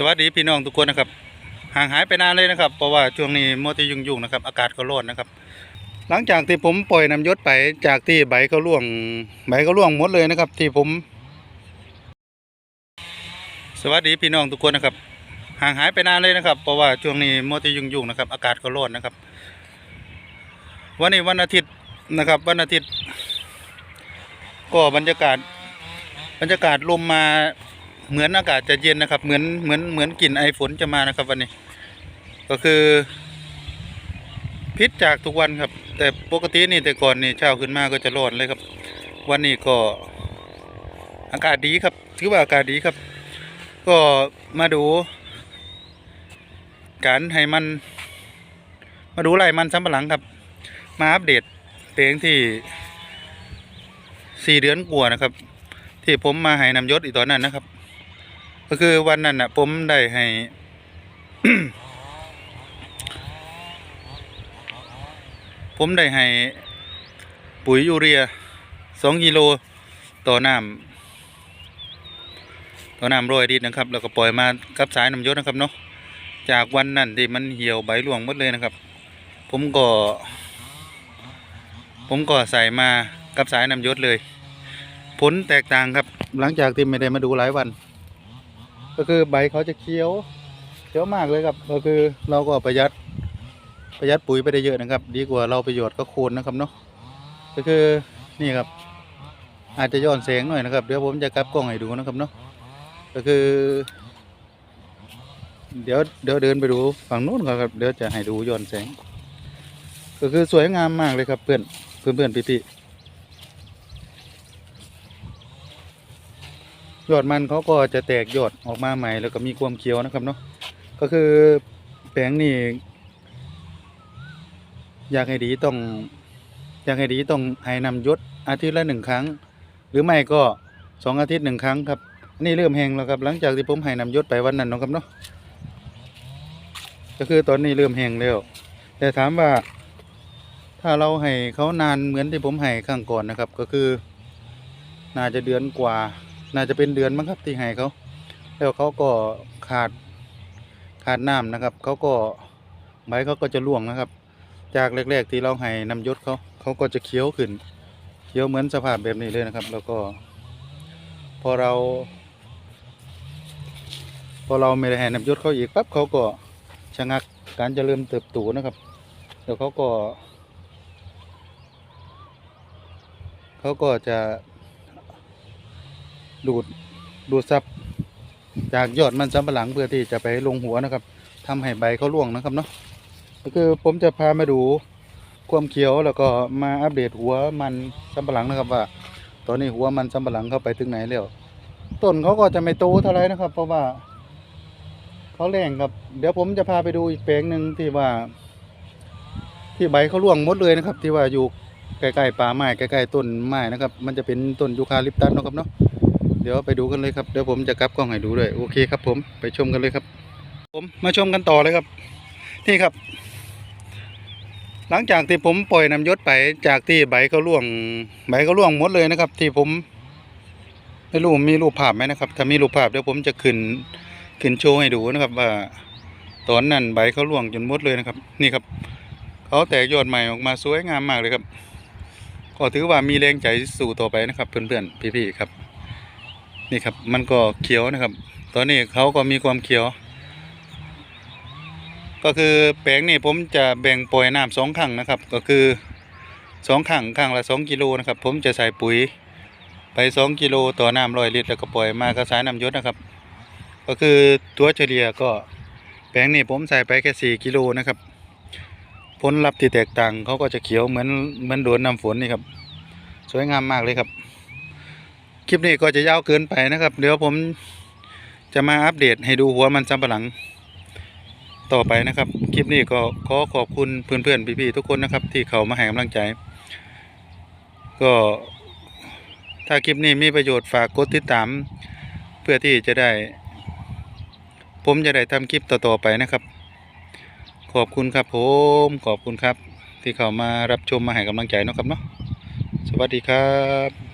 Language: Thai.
สวัสดีพี่น้องทุกคนนะครับห่างหายไปนานเลยนะครับ เพราะว่าช่วงนี้มัวแต่ยุ่งๆนะครับ อากาศก็ร้อนนะครับ หลังจากที่ผมปล่อยน้ำยศไปจากที่ใบเขาร่วงใบเขาร่วงหมดเลยนะครับ ที่ผม สวัสดีพี่น้องทุกคนนะครับห่างหายไปนานเลยนะครับ เพราะว่าช่วงนี้มัวแต่ยุ่งๆนะครับ อากาศก็ร้อนนะครับ วันนี้วันอาทิตย์นะครับ วันอาทิตย์ ก็บรรยากาศบรรยากาศลมมา เหมือนอากาศจะเย็นนะครับ เหมือนเหมือนเหมือนกลิ่นไอฝนจะมานะครับ วันนี้ ก็คือ พิษจากทุกวันครับ แต่ปกตินี่แต่ก่อนนี่เช้าขึ้นมาก็จะร้อนเลยครับ วันนี้ก็ อากาศดีครับ ถือว่าอากาศดีครับ ก็มาดู การให้มัน มาดูไร่มันสำปะหลังครับ มาอัปเดตเพลงที่สี่เดือนกว่านะครับ ที่ผมมาให้นำยศอีกตอนนั้นนะครับ ก็คือวันนั้นนะผมได้ให้ ผมได้ให้ปุ๋ยยูเรียสองกิโลต่อน้ำต่อน้ำโรยดินนะครับ แล้วก็ปล่อยมากับสายน้ำยศนะครับเนาะจากวันนั้นที่มันเหี่ยวใบร่วงหมดเลยนะครับ ผมก็ ผมก็ใส่มากับสายน้ำยศเลย ผลแตกต่างครับ หลังจากที่ไม่ได้มาดูหลายวัน ก็คือใบเขาจะเขียวเขียวมากเลยครับ ก็คือเราก็ประหยัดประหยัดปุ๋ยไปได้เยอะนะครับ ดีกว่าเราประโยชน์ก็โคนนะครับเนาะก็คือนี่ครับ อาจจะย้อนแสงหน่อยนะครับเดี๋ยวผมจะกลับกล้องให้ดูนะครับเนาะก็คือ เดี๋ยวเดี๋ยวเดินไปดูฝั่งนู้นก่อนครับเดี๋ยวจะให้ดูย้อนแสง ก็คือสวยงามมากเลยครับเพื่อนเพื่อนเพื่อนพี่ๆ ยอดมันเขาก็จะแตกยอดออกมาใหม่แล้วก็มีความเขียวนะครับเนาะก็คือแปลงนี่อยากให้ดีต้องอยากให้ดีต้องให้นำยศอาทิตย์ละหนึ่งครั้ง หรือไม่ก็สองอาทิตย์หนึ่งครั้งครับนนี่เริ่มแห้งแล้วครับหลังจากที่ผมให้นำยศไปวันนั้นนะครับเนาะก็คือตอนนี้เริ่มแห้งแล้ว แต่ถามว่าถ้าเราให้เขานานเหมือนที่ผมให้ครั้งก่อนนะครับ ก็คือ น่าจะเดือนกว่า น่าจะเป็นเดือนมั้งครับที่ให้เขาแล้วเขาก็ขาดขาดน้ำนะครับเขาก็ใบเขาก็จะร่วงนะครับ จากแรกๆที่เราให้นำยศเขาเขาก็จะเขียวขึ้นเขียวเหมือนสภาพแบบนี้เลยนะครับ แล้วก็ พอเรา พอเราไม่ได้ให้นำยศเขาอีกปั๊บเขาก็ชะงักการจเจริญเติบโตนะครับเดี๋ยวเขาก็เขาก็จะ ดูดดูดซับจากยอดมันสำปะหลังเพื่อที่จะไปลงหัวนะครับทำให้ใบเขาร่วงนะครับเนาะก็คือผมจะพามาดูความเขียวแล้วก็มาอัปเดตหัวมันสำปะหลังนะครับว่า ตอนนี้หัวมันสำปะหลังเข้าไปถึงไหนแล้วต้นเขาก็จะไม่โตเท่าไหรนะครับ เพราะว่าเขาแรงครับ เดี๋ยวผมจะพาไปดูอีกแปลงหนึ่งที่ว่า ที่ใบเขาร่วงหมดเลยนะครับ ที่ว่าอยู่ใกล้ๆป่าไม้ใกล้ๆต้นไม้นะครับ มันจะเป็นต้นยูคาลิปตัสนะครับเนาะ ดี๋ยวไปดูกันเลยครับเดี๋ยวผมจะกลับกล้องให้ดูด้วยโอเคครับ ผมไปชมกันเลยครับ ผมมาชมกันต่อเลยครับ นี่ครับ หลังจากที่ผมปล่อยน้ำยศไปจากที่ใบเขาร่วงใบเขาร่วงหมดเลยนะครับ ที่ผมไม่รู้มีรูปภาพไหมนะครับถ้ามีรูปภาพเดี๋ยวผมจะขึ้นขึ้นโชว์ให้ดูนะครับว่าตอนนั้นใบเขาร่วงจนหมดเลยนะครับ นี่ครับเขาแตกยอดใหม่ออกมาสวยงามมากเลยครับ ก็ถือว่ามีแรงใจสู่ต่อไปนะครับ เพื่อนๆพี่ๆครับ นี่ครับ มันก็เขียวนะครับ ตอนนี้เขาก็มีความเขียว ก็คือแปลงนี่ผมจะแบ่งปล่อยน้ำสองครั้งนะครับ ก็คือสองครั้งครั้งละสองกิโลนะครับ ผมจะใส่ปุ๋ยไปสองกิโลต่อน้ำร้อยลิตรแล้วก็ปล่อยมากระสายน้ำยศนะครับ ก็คือตัวเฉลี่ยก็แปลงนี่ผมใส่ไปแค่สี่กิโลนะครับผลลัพธ์ที่แตกต่างเขาก็จะเขียวเหมือนเหมือนโดนน้ำฝนนี่ครับ สวยงามมากเลยครับ คลิปนี้ก็จะยาวเกินไปนะครับ เดี๋ยวผมจะมาอัปเดตให้ดูหัวมันสำปะหลังต่อไปนะครับ คลิปนี้ก็ขอขอบคุณเพื่อนๆพี่ๆทุกคนนะครับ ที่เขามาให้กำลังใจ ก็ถ้าคลิปนี้มีประโยชน์ฝากกดติดตาม เพื่อที่จะได้ ผมจะได้ทำคลิปต่อๆไปนะครับ ขอบคุณครับผมขอบคุณครับ ที่เขามารับชมมาให้กำลังใจนะครับเนาะสวัสดีครับ